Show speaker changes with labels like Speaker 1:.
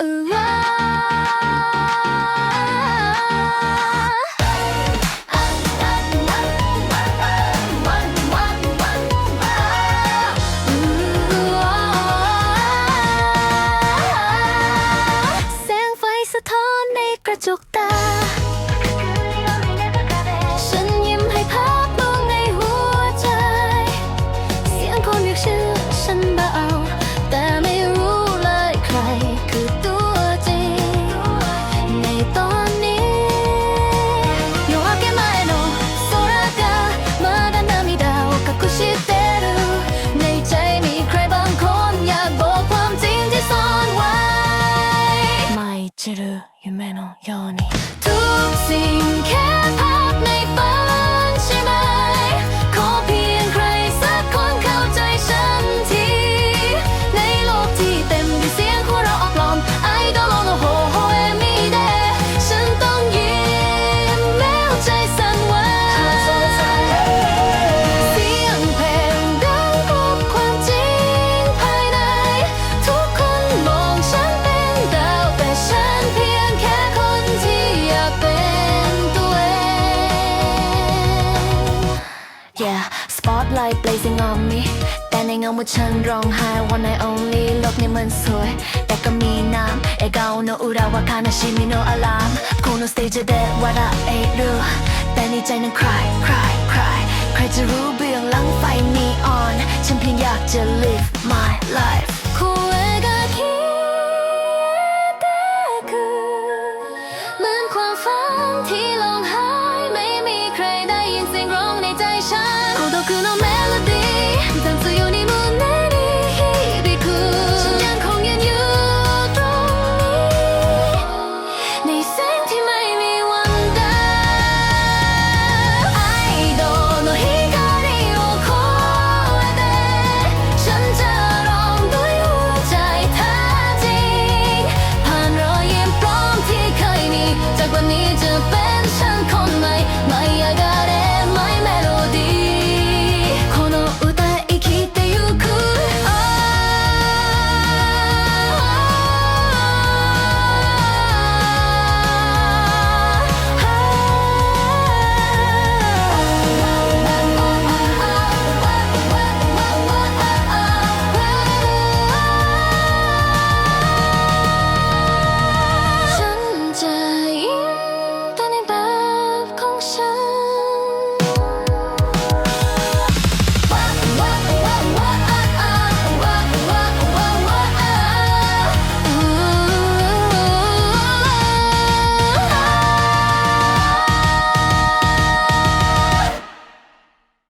Speaker 1: เออว่าแสงไฟสะท้อนในกระจกตา 夢のようにทุกสิ่งแค่ภาพในฝันใช่ไหม Yeah spotlight blazing on me แต่ในเงาเมื่อฉันร้องไห้ one night only โลกนี้มันสวย แต่ก็มีน้ำ笑顔の裏は悲しみのアラームこのステージで笑えるแต่ในใจนั้น cry cry cry ใครจะรู้เบื้องหลังไฟ neon ฉันเพียงอยากจะ live my life ื